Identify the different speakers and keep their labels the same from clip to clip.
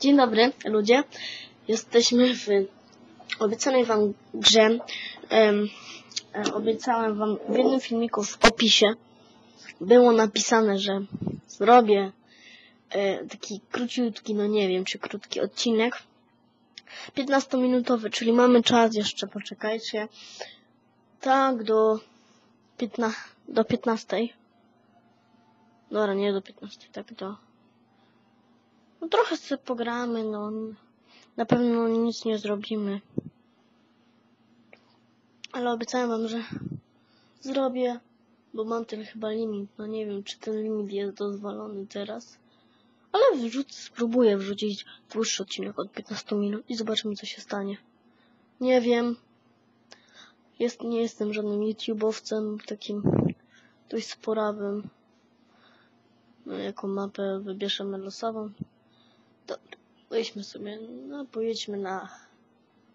Speaker 1: Dzień dobry, ludzie. Jesteśmy w obiecanej wam grze. E, obiecałem wam w jednym filmiku w opisie było napisane, że zrobię e, taki króciutki, no nie wiem, czy krótki odcinek. 15-minutowy, czyli mamy czas jeszcze, poczekajcie. Tak, do 15, do 15. Dobra, nie do 15, tak do... No trochę sobie pogramy, no. Na pewno nic nie zrobimy. Ale obiecałem wam, że zrobię, bo mam ten chyba limit. No nie wiem, czy ten limit jest dozwolony teraz. Ale wrzucę, spróbuję wrzucić dłuższy odcinek od 15 minut i zobaczymy, co się stanie. Nie wiem. Jest, nie jestem żadnym YouTube'owcem takim dość sporawym. No, jaką mapę wybierzemy losową. Dobra, weźmy sobie, no pojedźmy na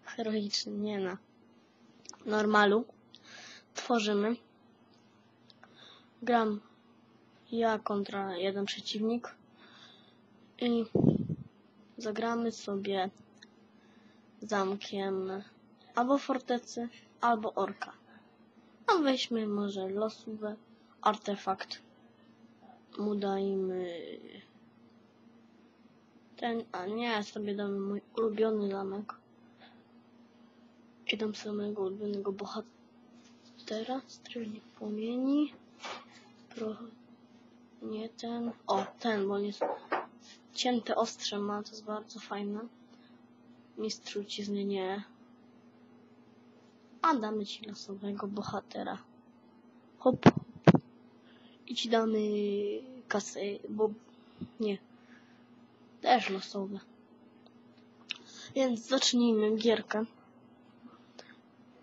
Speaker 1: heroiczny, nie na normalu. Tworzymy. Gram ja kontra jeden przeciwnik. I zagramy sobie zamkiem albo fortecy, albo orka. A weźmy może losowy artefakt. Mu dajmy ten, a nie, sobie damy mój ulubiony zamek. I dam sobie mojego ulubionego bohatera, strzelnik płomieni. Pro... Nie ten, o ten, bo on jest cięte ostrze ma, to jest bardzo fajne. Mistrz trucizny nie. A damy ci losowego bohatera. Hop. I ci damy kasę, bo nie. Też losowe. Więc zacznijmy gierkę.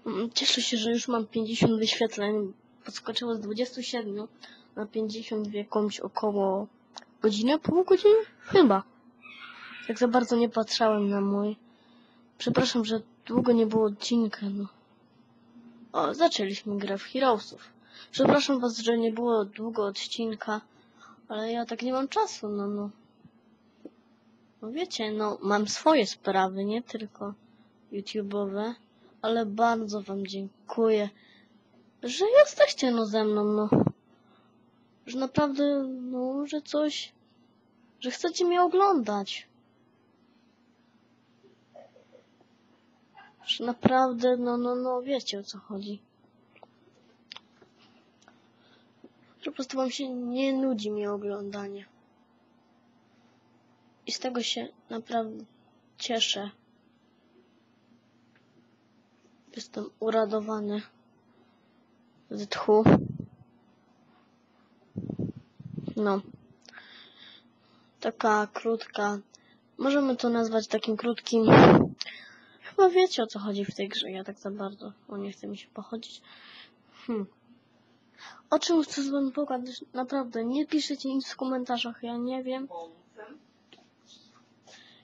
Speaker 1: Mm, Cieszę się, że już mam 50 wyświetleń. Podskoczyło z 27 na 50 w jakąś około godzinę, pół godziny? Chyba. Tak za bardzo nie patrzałem na mój. Przepraszam, że długo nie było odcinka, no. O, zaczęliśmy grę w Heroesów. Przepraszam was, że nie było długo odcinka, ale ja tak nie mam czasu, no, no. No wiecie, no, mam swoje sprawy, nie tylko YouTube'owe, ale bardzo wam dziękuję, że jesteście, no, ze mną, no. Że naprawdę, no, że coś, że chcecie mnie oglądać. Że naprawdę, no, no, no, wiecie o co chodzi. Że po prostu wam się nie nudzi mi oglądanie. I z tego się naprawdę cieszę. Jestem uradowany z tchu. No. Taka krótka. Możemy to nazwać takim krótkim. Chyba wiecie o co chodzi w tej grze. Ja tak za bardzo. O nie chce mi się pochodzić. Hmm. O czym chcę z pogadać? Naprawdę, nie piszecie nic w komentarzach. Ja nie wiem.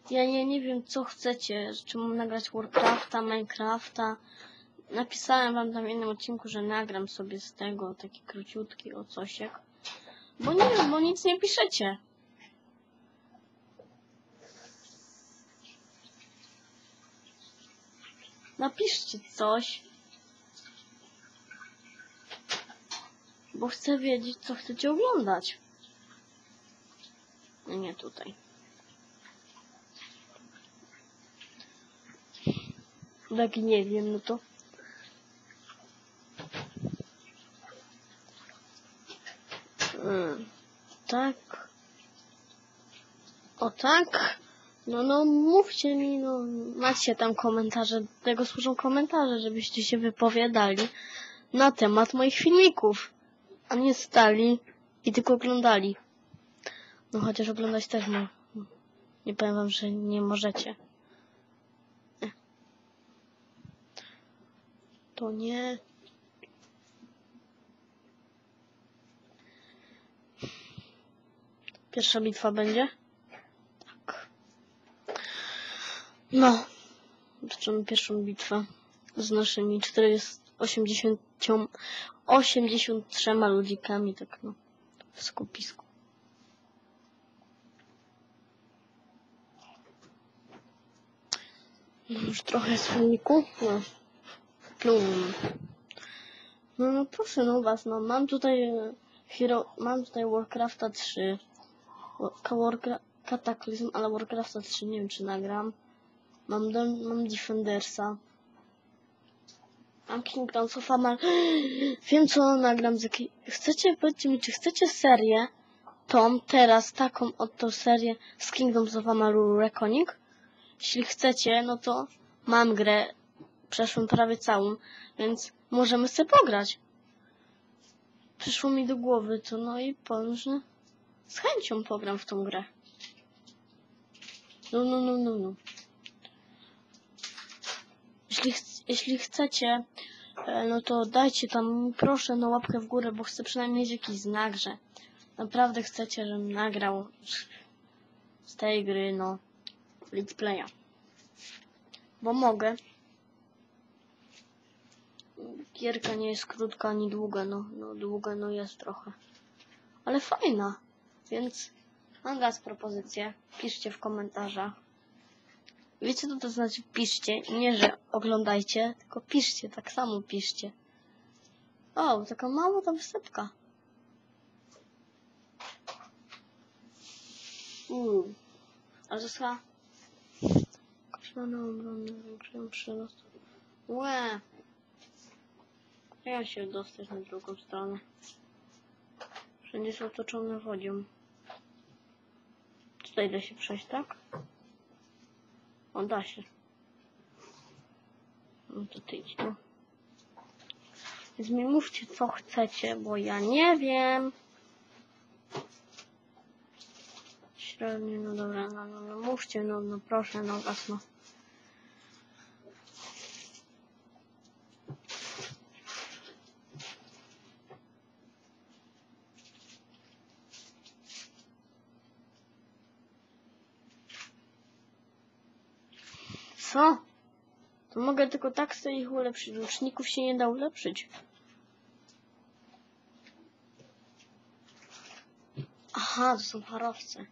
Speaker 1: Ja nie, nie wiem, co chcecie. Czy mam nagrać Warcrafta, Minecrafta. Napisałem wam tam w jednym odcinku, że nagram sobie z tego taki króciutki o cosiek. Bo nie wiem, bo nic nie piszecie. Napiszcie coś. Bo chcę wiedzieć, co chcecie oglądać. No nie tutaj. Tak nie wiem, no to. Mm, tak. O tak? No, no, mówcie mi, no, macie tam komentarze, tego służą komentarze, żebyście się wypowiadali na temat moich filmików, a nie stali i tylko oglądali. No, chociaż oglądać też no, nie powiem wam, że nie możecie. To nie. Pierwsza bitwa będzie? Tak. No. Zaczynamy pierwszą bitwę z naszymi 40, 80, 83 ludzikami, tak no, w skupisku. Już trochę z. No. Plum. No, no proszę, no was, no mam tutaj e, Hero, mam tutaj Warcrafta 3. Wa- Ka- Warcra Cataclysm, ale Warcrafta 3 nie wiem czy nagram. Mam, Don, mam Defendersa. Mam Kingdoms of Amal. Wiem co nagram. z Chcecie, powiedzcie mi, czy chcecie serię tą, teraz taką oto serię z Kingdoms of Amalur Reckoning? Jeśli chcecie, no to mam grę, przeszłam prawie całą, więc możemy sobie pograć. Przyszło mi do głowy to, no i powiem, że z chęcią pogram w tą grę. No, no, no, no, no. Jeśli, ch- jeśli chcecie, e, no to dajcie tam, proszę, no łapkę w górę, bo chcę przynajmniej mieć jakiś znak, że naprawdę chcecie, żebym nagrał z tej gry, no, let's playa. Bo mogę. Gierka nie jest krótka ani długa, no, no długa no jest trochę. Ale fajna, więc mam dla propozycję. Piszcie w komentarzach. Wiecie co to znaczy piszcie? Nie, że oglądajcie, tylko piszcie, tak samo piszcie. O, taka mała ta wysepka. Uuu. Ale to chyba... Obrony, zwiększyłem przyrost. Łe. Jak się dostać na drugą stronę? Wszędzie jest otoczone wodzią. Tutaj da się przejść, tak? O, da się. No to ty idź tu. Więc mi mówcie, co chcecie, bo ja nie wiem. Średnio, no dobra, no, no, no mówcie, no, no proszę, no was, no. Co? To mogę tylko tak sobie ich ulepszyć. Łuczników się nie da ulepszyć. Aha, to są parowce.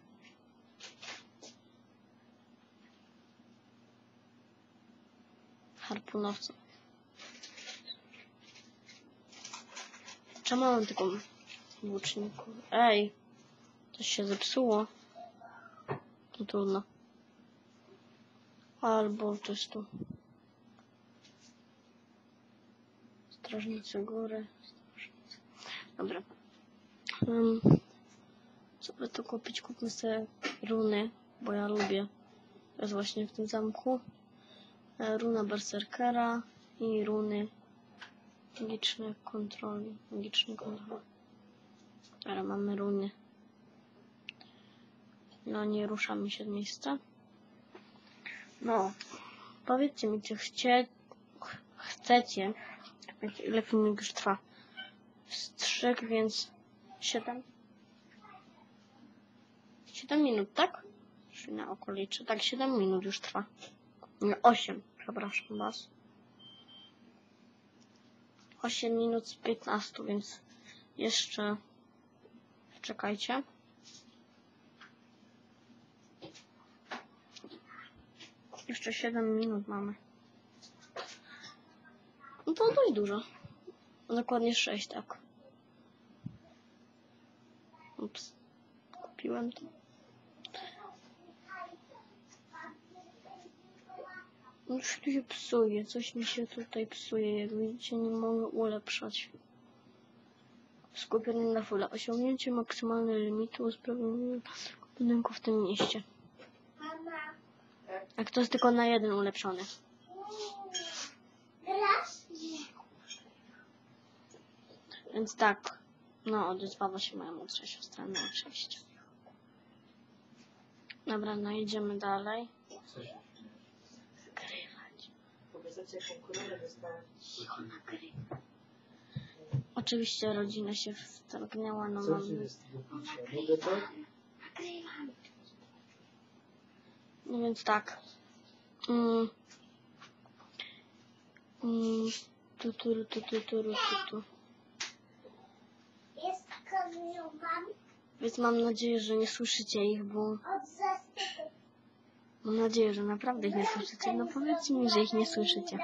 Speaker 1: Harpunowce. Czemu mam tylko łuczników? Ej, coś się zepsuło. To trudno. Albo coś tu. Strażnicy góry. Strażnicy. Dobra. Um, co by tu kupić? Kupmy sobie runy, bo ja lubię. To jest właśnie w tym zamku. E, Runa Berserkera i runy magiczne kontroli. Magiczne kontroli. Dobra, mamy runy. No, nie ruszamy się z miejsca. No, powiedzcie mi, czy chcie, ch- chcecie, ile filmik już trwa? Strzyk, więc 7? 7 minut, tak? Czy na okolicze? Tak, 7 minut już trwa. Nie, 8, przepraszam was. 8 minut z 15, więc jeszcze czekajcie. Jeszcze 7 minut mamy. No to dość dużo. Dokładnie 6, tak. Ups. Kupiłem to. Już tu się psuje. Coś mi się tutaj psuje. Jak widzicie, nie mogę ulepszać. Skupienie na fule. Osiągnięcie maksymalnego limitu usprawnienia budynku w tym mieście. A to jest tylko na jeden ulepszony. Więc tak, no odezwała się moja młodsza siostra, no oczywiście. Dobra, no idziemy dalej. Nagrywa. Oczywiście rodzina się wtargnęła, no mam...
Speaker 2: ci jest do picia? Mogę tak?
Speaker 1: Nagrywam. No więc tak. Mm. Mm. Tu, tu, tu, tu, tu, tu, tu.
Speaker 3: Jest
Speaker 1: Więc mam nadzieję, że nie słyszycie ich, bo. Mam nadzieję, że naprawdę ich nie słyszycie. No powiedzcie mi, że ich nie słyszycie.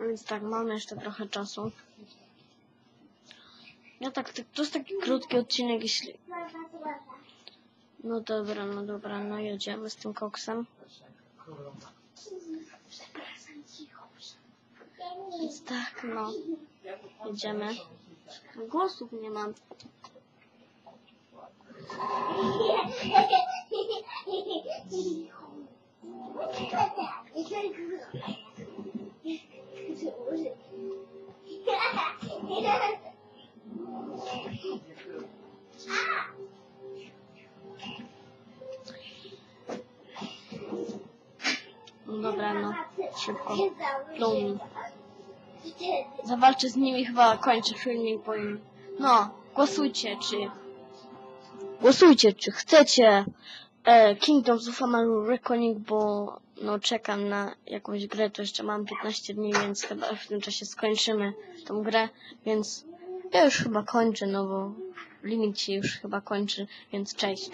Speaker 1: Więc tak, mamy jeszcze trochę czasu. Ja tak, to jest taki krótki odcinek, jeśli... No dobra, no dobra, no jedziemy z tym koksem. Więc tak, no. Jedziemy. Głosów nie mam. No Szybko. Plum. Zawalczę z nimi, chyba kończę filmik, bo im... No, głosujcie, czy... Głosujcie, czy chcecie e, Kingdoms of Amalur Reckoning, bo no czekam na jakąś grę, to jeszcze mam 15 dni, więc chyba w tym czasie skończymy tą grę, więc ja już chyba kończę, no bo limit się już chyba kończy, więc cześć.